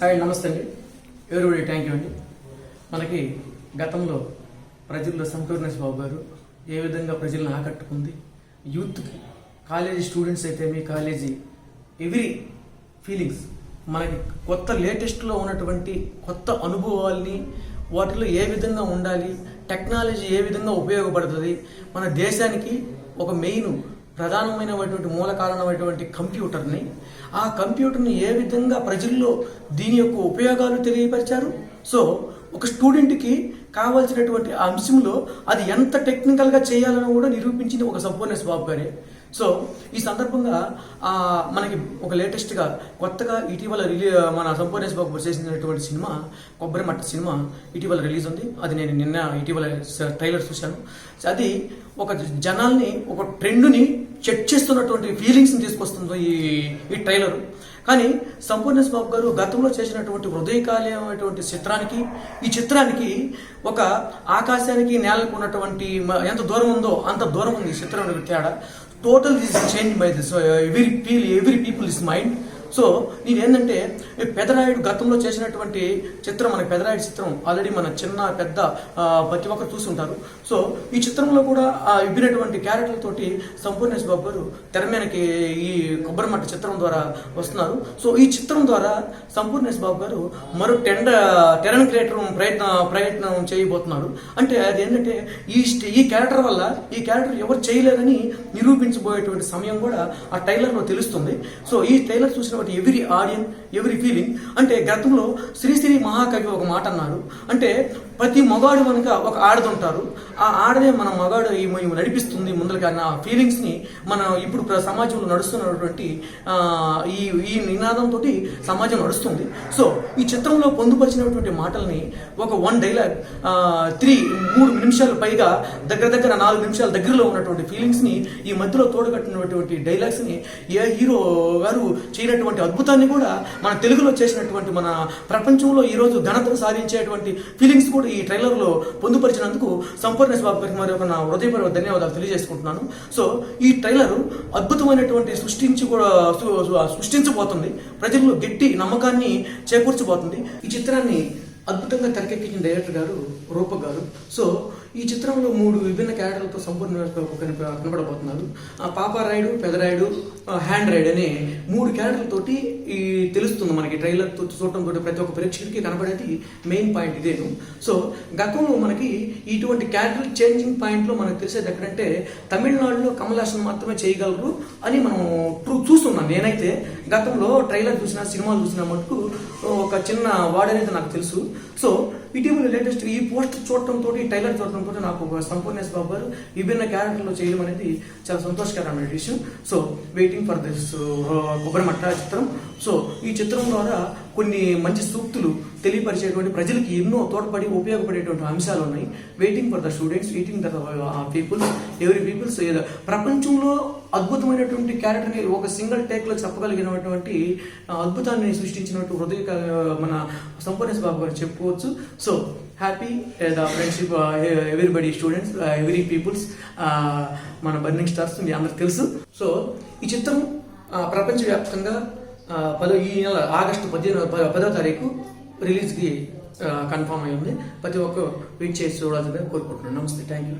Hi నమస్తే అండి. Everybody thank you అండి. మనకి గతంలో ప్రజల్లో సంపూర్ణేశ్ బాబు గారు ఏ విధంగా ప్రజలను ఆకట్టుకుంది? యూత్కి కాలేజీ స్టూడెంట్స్ అయితే మీ కాలేజీ ఎవ్రీ ఫీలింగ్స్ మనకి కొత్త లేటెస్ట్లో ఉన్నటువంటి కొత్త అనుభవాల్ని వాటిలో ఏ విధంగా ఉండాలి? టెక్నాలజీ ఏ విధంగా ఉపయోగపడుతుంది? మన దేశానికి ఒక మెయిన్ ప్రధానమైనటువంటి మూల కారణమైనటువంటి కంప్యూటర్ని ఆ కంప్యూటర్ని ఏ విధంగా ప్రజల్లో దీని యొక్క ఉపయోగాలు తెలియపరిచారు? సో ఒక స్టూడెంట్కి కావాల్సినటువంటి ఆ అంశంలో అది ఎంత టెక్నికల్గా చేయాలని కూడా నిరూపించింది ఒక సంపూర్ణ బాబు గారే. సో ఈ సందర్భంగా మనకి ఒక లేటెస్ట్గా కొత్తగా ఇటీవల రిలీ మన సంపూర్ణేశ్ బాబు చేసినటువంటి సినిమా కొబ్బరి మట్ట సినిమా ఇటీవల రిలీజ్ ఉంది అది నేను నిన్న ఇటీవల ట్రైలర్ చూశాను. అది ఒక జనాల్ని ఒక ట్రెండ్ని చెక్ చేస్తున్నటువంటి ఫీలింగ్స్ని తీసుకొస్తుంది ఈ ఈ ట్రైలర్. కానీ సంపూర్ణేశ్ బాబు గారు గతంలో చేసినటువంటి హృదయకాలమైనటువంటి చిత్రానికి ఈ చిత్రానికి ఒక ఆకాశానికి నేలకు ఉన్నటువంటి ఎంత దూరం ఉందో అంత దూరం ఉంది ఈ చిత్రం తేడా. totally is changed by this. So uh, every, every people's mind so నేను ఏంటంటే పెదరాయుడు గతంలో చేసినటువంటి చిత్రం మన పెదరాయుడు చిత్రం ఆల్రెడీ మన చిన్న పెద్ద ప్రతి ఒక్కరు చూసుంటారు. సో ఈ చిత్రంలో కూడా ఆ ఇబ్బినటువంటి క్యారెక్టర్లతోటి సంపూర్ణేశ్ బాబు గారు తెర ఈ కొబ్బరి మట్ట చిత్రం ద్వారా వస్తున్నారు. సో ఈ చిత్రం ద్వారా సంపూర్ణేశ్ బాబు గారు మరో టెండ టెరన్ క్రియేటర్ ప్రయత్న ప్రయత్నం చేయబోతున్నారు. అంటే అది ఏంటంటే ఈ ఈ క్యారెక్టర్ వల్ల ఈ క్యారెక్టర్ ఎవరు చేయలేదని నిరూపించబోయేటువంటి సమయం కూడా ఆ టైలర్లో తెలుస్తుంది. సో ఈ టైలర్ చూసిన చూసినటువంటి ఎవరి ఆడియన్ ఎవరి ఫీలింగ్. అంటే గతంలో శ్రీశ్రీ మహాకవి ఒక మాట అన్నాడు. అంటే ప్రతి మగాడు మనక ఒక ఆడదుంటారు ఆ ఆడదే మన మగాడు ఈ నడిపిస్తుంది ముందరగా అన్న ఫీలింగ్స్ని మనం ఇప్పుడు సమాజంలో నడుస్తున్నటువంటి ఈ ఈ నినాదంతో సమాజం నడుస్తుంది. సో ఈ చిత్రంలో పొందుపరిచినటువంటి మాటల్ని ఒక వన్ డైలాగ్ త్రీ మూడు నిమిషాలు పైగా దగ్గర దగ్గర నాలుగు నిమిషాల దగ్గరలో ఉన్నటువంటి ఫీలింగ్స్ని ఈ మధ్యలో తోడగట్టినటువంటి డైలాగ్స్ని ఏ హీరో గారు చేయనటువంటి అద్భుతాన్ని కూడా మన తెలుగులో చేసినటువంటి మన ప్రపంచంలో ఈరోజు రోజు ఘనతను సాధించేటువంటి ఫీలింగ్స్ కూడా ఈ ట్రైలర్లో పొందుపరిచినందుకు సంపూర్ణ బాబు గారికి మరి ఒక నా హృదయపూర్వక ధన్యవాదాలు తెలియజేసుకుంటున్నాను. సో ఈ ట్రైలర్ అద్భుతమైనటువంటి సృష్టించి కూడా సృష్టించబోతుంది. ప్రజల్లో గట్టి నమ్మకాన్ని చేకూర్చబోతుంది. ఈ చిత్రాన్ని అద్భుతంగా తెరకెక్కించిన డైరెక్టర్ గారు రూప గారు. సో ఈ చిత్రంలో మూడు విభిన్న క్యారెక్టర్లతో సంపూర్ణ కనప- కనపడబోతున్నారు. ఆ పాపారాయుడు పెదరాయుడు హ్యాండ్ రైడ్ అనే మూడు క్యారెక్టర్లతోటి ఈ తెలుస్తుంది మనకి ట్రైలర్ చూడటం తోటి ప్రతి ఒక్క ప్రేక్షకుడికి కనబడేది మెయిన్ పాయింట్ ఇదేను. సో గతంలో మనకి ఇటువంటి క్యారెక్టర్ చేంజింగ్ పాయింట్లో మనకు తెలిసేది ఎక్కడంటే తమిళనాడులో కమల్ హాసన్ మాత్రమే చేయగలరు అని మనం ట్రూ- చూస్తున్నాం. నేనైతే గతంలో ట్రైలర్ చూసిన సినిమాలు చూసిన మటుకు ఒక చిన్న వాడనేది నాకు తెలుసు. సో ఇటీవల లేటెస్ట్ ఈ పోస్ట్ చూడటం తోటి టైలర్ చూడటం నాకు ఒక సంపూర్ణేశ్ బాబు గారు విభిన్న క్యారెక్టర్లో చేయడం అనేది చాలా సంతోషకరమైన విషయం. So waiting for this uh, కొబ్బరి మట్ట చిత్రం. సో ఈ చిత్రం ద్వారా కొన్ని మంచి సూక్తులు తెలియపరిచేటువంటి ప్రజలకి ఎన్నో తోడ్పడి ఉపయోగపడేటువంటి అంశాలు ఉన్నాయి. Waiting for the students waiting the peoples ఎవరి పీపుల్స్ ప్రపంచంలో అద్భుతమైనటువంటి క్యారెక్టర్ని ఒక సింగిల్ టేక్లో చెప్పగలిగినటువంటి అద్భుతాన్ని సృష్టించినట్టు హృదయ మన సంపూర్ణేశ్ బాబు గారు చెప్పుకోవచ్చు. So happy the friendship everybody students every peoples మన బర్నింగ్ స్టార్స్ మీ అందరికి తెలుసు. సో ఈ చిత్రం ప్రపంచవ్యాప్తంగా పదో ఈ నెల ఆగస్టు పదిహేను పదో తారీఖు రిలీజ్కి కన్ఫామ్ అయి ఉంది. ప్రతి ఒక్క వెయిట్ చేసి చూడాలని కోరుకుంటున్నాను. నమస్తే థ్యాంక్ యూ